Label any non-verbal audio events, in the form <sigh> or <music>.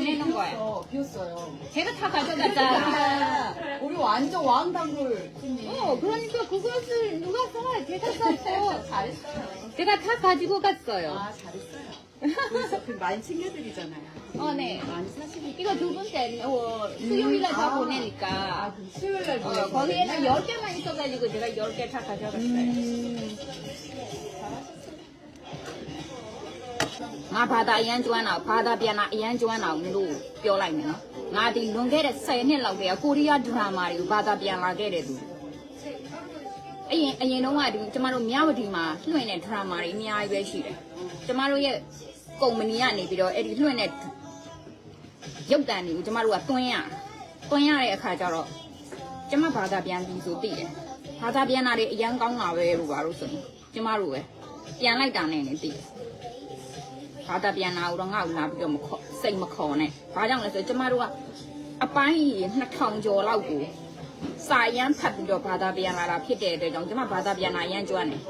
보내는 거예요. 어, 비었어요. 제가 다 가져갔잖아. 우리 완전 팀이. 어, 그러니까 그것을 누가 써? 제가 썼어. <laughs> 잘했어요. 제가 다 가지고 갔어요. 아, 잘했어요. 그래서 그 많이 챙겨드리잖아요. 어, 네. 많이 사시니까. 이거 두 번째, 어, 수요일에 다 아. 보내니까. 아, 그 수요일 날 어, 보내는 거기에는 거예요? 10개만 있어가지고 제가 10개 다 가져갔어요. 음. ငါဘာသာအရန်ကျွမ်းတော့ဘာသာပြန်တာအရန်ကျွမ်းတော့လို့ပြောလိုက်မယ်နော်ငါဒီလွန်ခဲ့တဲ့10နှစ်လောက်တည်းကကိုရီးယားဒရာမာတွေကိုဘာသာပြန်လာခဲ့တဲ့သူအရင်အရင်တုန်းကဒီကျမတို့မြဝတီမှာလွှင့်တဲ့ဒရာမာတွေအများကြီးပဲရှိတယ်ကျမတို့ရဲ့ကုမ္ပဏီကနေပြီးတော့အဲ့ဒီလွှင့်တဲ့ရုပ်တံတွေကိုကျမတို့ကတွင်းရတွင်းရတဲ့အခါကျတော့ကျမဘာသာပြန်ပြီဆိုသိတယ်ဘာသာပြန်တာတွေအရန်ကောင်းတာပဲလို့ပါလို့ဆိုရင်ကျမတို့ပဲပြန်လိုက်တာနဲ့နေသိတယ် ဘာသာပြန်လာတော့ငါ့ကိုလာပြီးတော့မခေါ်စိတ်မခေါ်နဲ့။ဘာကြောင့်လဲဆိုတော့ကျမတို့ကအပိုင်းကြီး2000ကျော်လောက်ကိုစာရမ်းဖတ်ပြီးတော့ဘာသာပြန်လာတာဖြစ်တဲ့အတွက်ကြောင့်ကျမဘာသာပြန်လာရမ်းကျွမ်းတယ်